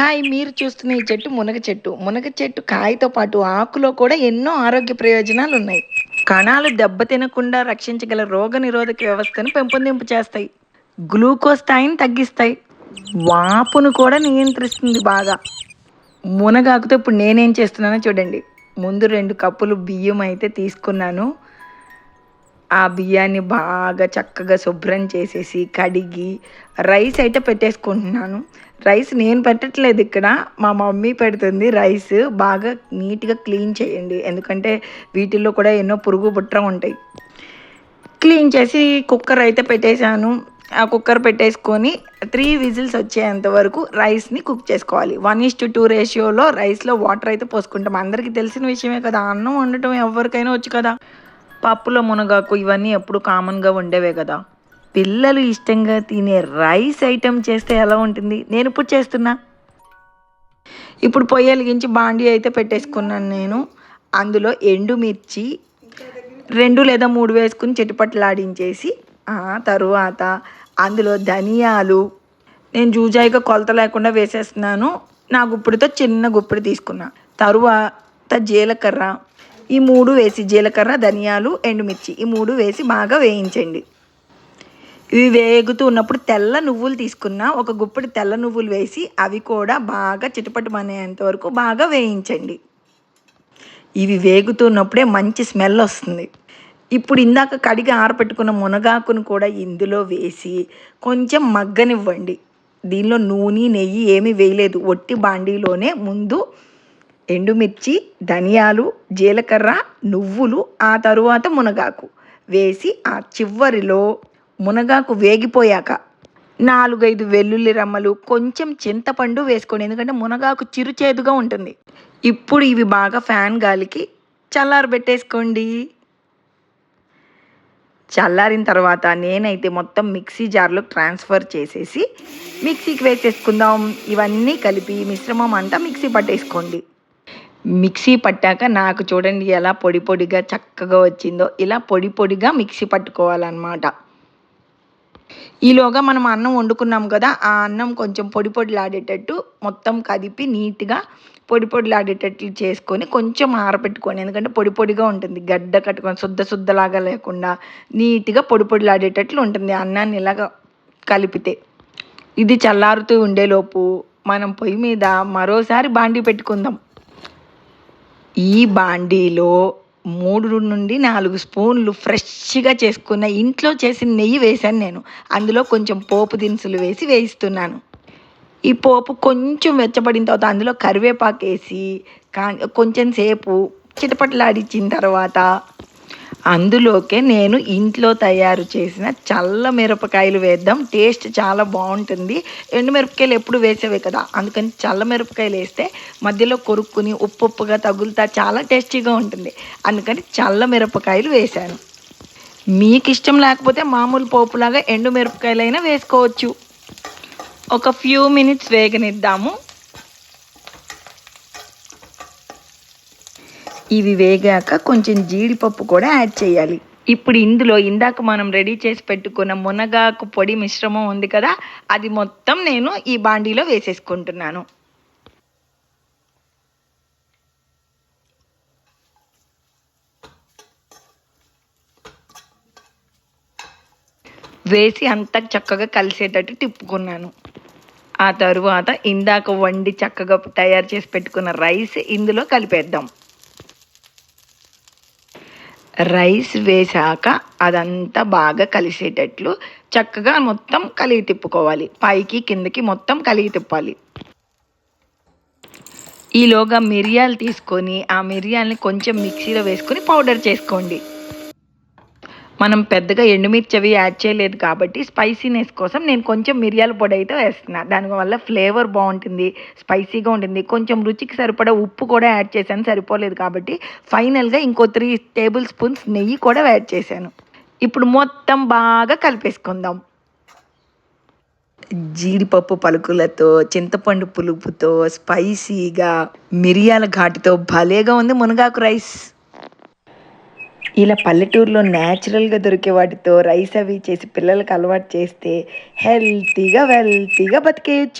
Hi మీరు చూస్తున్న ఈ చెట్టు మునగ చెట్టు. మునగ చెట్టు కాయతో పాటు ఆకులో కూడా ఎన్నో ఆరోగ్య ప్రయోజనాలు ఉన్నాయి. కణాలు దెబ్బతినకుండా రక్షించగల రోగ నిరోధక వ్యవస్థను పెంపొందింపు చేస్తాయి. గ్లూకోజ్ స్థాయిని తగ్గిస్తాయి. వాపును కూడా నియంత్రిస్తుంది బాగా. మునగాకుతో ఇప్పుడు నేనేం చేస్తున్నానో చూడండి. ముందు రెండు కప్పులు బియ్యం అయితే తీసుకున్నాను. ఆ బియ్యాన్ని బాగా చక్కగా శుభ్రం చేసేసి కడిగి రైస్ అయితే పెట్టేసుకుంటున్నాను. రైస్ నేను పెట్టట్లేదు ఇక్కడ. మా మమ్మీ పెడుతుంది రైస్. బాగా నీట్గా క్లీన్ చేయండి. ఎందుకంటే వీటిల్లో కూడా ఎన్నో పురుగు బుట్ర ఉంటాయి. క్లీన్ చేసి కుక్కర్ అయితే పెట్టేశాను. ఆ కుక్కర్ పెట్టేసుకొని త్రీ విజిల్స్ వచ్చేంత వరకు రైస్ని కుక్ చేసుకోవాలి. వన్ ఇస్ టు టూ రేషియోలో రైస్లో వాటర్ అయితే పోసుకుంటాం. అందరికీ తెలిసిన విషయమే కదా. అన్నం వండటం ఎవరికైనా వచ్చు కదా. పప్పులో మునగాకు ఇవన్నీ ఎప్పుడు కామన్గా ఉండేవే కదా. పిల్లలు ఇష్టంగా తినే రైస్ ఐటెం చేస్తే ఎలా ఉంటుంది? నేను ఇప్పుడు చేస్తున్నా. ఇప్పుడు పొయ్యి వెలిగించి బాండీ అయితే పెట్టేసుకున్నాను నేను. అందులో ఎండుమిర్చి రెండు లేదా మూడు వేసుకుని చెట్టుపట్లాడించేసి తరువాత అందులో ధనియాలు నేను జూజాయిగా కొలత లేకుండా వేసేస్తున్నాను. నా గుప్పిడితో చిన్న గుప్పిడి తీసుకున్నా. తరువాత జీలకర్ర. ఈ మూడు వేసి జీలకర్ర ధనియాలు ఎండుమిర్చి ఈ మూడు వేసి బాగా వేయించండి. ఇవి వేగుతూ ఉన్నప్పుడు తెల్ల నువ్వులు తీసుకున్న ఒక గుప్పటి తెల్ల నువ్వులు వేసి అవి కూడా బాగా చిటపటమనేంత వరకు బాగా వేయించండి. ఇవి వేగుతున్నప్పుడే మంచి స్మెల్ వస్తుంది. ఇప్పుడు ఇందాక కడిగి ఆరపెట్టుకున్న మునగాకును కూడా ఇందులో వేసి కొంచెం మగ్గనివ్వండి. దీనిలో నూనె నెయ్యి ఏమీ వేయలేదు. ఒట్టి బాండీలోనే ముందు ఎండుమిర్చి ధనియాలు జీలకర్ర నువ్వులు ఆ తరువాత మునగాకు వేసి ఆ చివరిలో మునగాకు వేగిపోయాక నాలుగైదు వెల్లుల్లి రమ్మలు కొంచెం చింతపండు వేసుకోండి. ఎందుకంటే మునగాకు చిరుచేదుగా ఉంటుంది. ఇప్పుడు ఇవి బాగా ఫ్యాన్ గాలికి చల్లారబెట్టేసుకోండి చల్లారిన తర్వాత నేనైతే మొత్తం మిక్సీ జార్లో ట్రాన్స్ఫర్ చేసేసి మిక్సీకి వేసేసుకుందాం. ఇవన్నీ కలిపి మిశ్రమం అంతా మిక్సీ పట్టేసుకోండి. మిక్సీ పట్టాక నాకు చూడండి ఎలా పొడి పొడిగా చక్కగా వచ్చిందో. ఇలా పొడి పొడిగా మిక్సీ పట్టుకోవాలన్నమాట. ఈలోగా మనం అన్నం వండుకున్నాం కదా ఆ అన్నం కొంచెం పొడి పొడిలాడేటట్టు మొత్తం కదిపి నీట్గా పొడి పొడిలాడేటట్లు చేసుకొని కొంచెం ఆరబెట్టుకొని ఎందుకంటే పొడి పొడిగా ఉంటుంది గడ్డ కట్టుకొని శుద్ధ శుద్ధలాగా లేకుండా నీట్గా పొడి పొడిలాడేటట్లు ఉంటుంది అన్నాన్ని ఇలాగ కలిపితే. ఇది చల్లారుతూ ఉండేలోపు మనం పొయ్యి మీద మరోసారి బాండీ పెట్టుకుందాం. ఈ బాండీలో మూడు నుండి నాలుగు స్పూన్లు ఫ్రెష్గా చేసుకున్న ఇంట్లో చేసిన నెయ్యి వేశాను నేను. అందులో కొంచెం పోపు దినుసులు వేసి వేయిస్తున్నాను. ఈ పోపు కొంచెం వెచ్చబడిన తర్వాత అందులో కరివేపాకు వేసి కా కొంచెం సేపు చిటపట్లాడిచ్చిన తర్వాత అందులోకే నేను ఇంట్లో తయారు చేసిన చల్ల మిరపకాయలు వేద్దాం. టేస్ట్ చాలా బాగుంటుంది. ఎండుమిరపకాయలు ఎప్పుడు వేసేవే కదా. అందుకని చల్ల మిరపకాయలు వేస్తే మధ్యలో కొరుక్కుని ఉప్పు ఉప్పుగా తగులుతా చాలా టేస్టీగా ఉంటుంది. అందుకని చల్ల మిరపకాయలు వేశాను. మీకు ఇష్టం లేకపోతే మామూలు పోపులాగా ఎండు మిరపకాయలైనా వేసుకోవచ్చు. ఒక ఫ్యూ మినిట్స్ వేగనిద్దాము. ఇవి వేగాక కొంచెం జీడిపప్పు కూడా యాడ్ చేయాలి. ఇప్పుడు ఇందులో ఇందాక మనం రెడీ చేసి పెట్టుకున్న మునగాకు పొడి మిశ్రమం ఉంది కదా అది మొత్తం నేను ఈ బాండీలో వేసేసుకుంటున్నాను. వేసి అంతా చక్కగా కలిసేటట్టు తిప్పుకున్నాను. ఆ తరువాత ఇందాక వండి చక్కగా తయారు చేసి పెట్టుకున్న రైస్ ఇందులో కలిపేద్దాం. రైస్ వేశాక అదంతా బాగా కలిసేటట్లు చక్కగా మొత్తం కలిగి తిప్పుకోవాలి. పైకి కిందకి మొత్తం కలిగి తిప్పాలి. ఈలోగా మిరియాలు తీసుకొని ఆ మిరియాలని కొంచెం మిక్సీలో వేసుకొని పౌడర్ చేసుకోండి. మనం పెద్దగా ఎండుమిర్చి అవి యాడ్ చేయలేదు కాబట్టి స్పైసీనెస్ కోసం నేను కొంచెం మిరియాల పొడి అయితే వేస్తున్నా. దానివల్ల ఫ్లేవర్ బాగుంటుంది స్పైసీగా ఉంటుంది. కొంచెం రుచికి సరిపడా ఉప్పు కూడా యాడ్ చేశాను సరిపోలేదు కాబట్టి ఫైనల్గా ఇంకో త్రీ టేబుల్ స్పూన్స్ నెయ్యి కూడా యాడ్ చేశాను. ఇప్పుడు మొత్తం బాగా కలిపేసుకుందాం. జీడిపప్పు పలుకులతో చింతపండు పులుపుతో స్పైసీగా మిరియాల ఘాటుతో భలేగా ఉంది మునగాకు రైస్. ఇలా పల్లెటూరులో న్యాచురల్గా దొరికే వాటితో రైస్ అవి చేసి పిల్లలకు అలవాటు చేస్తే హెల్తీగా వెల్తీగా బతికేయచ్చు.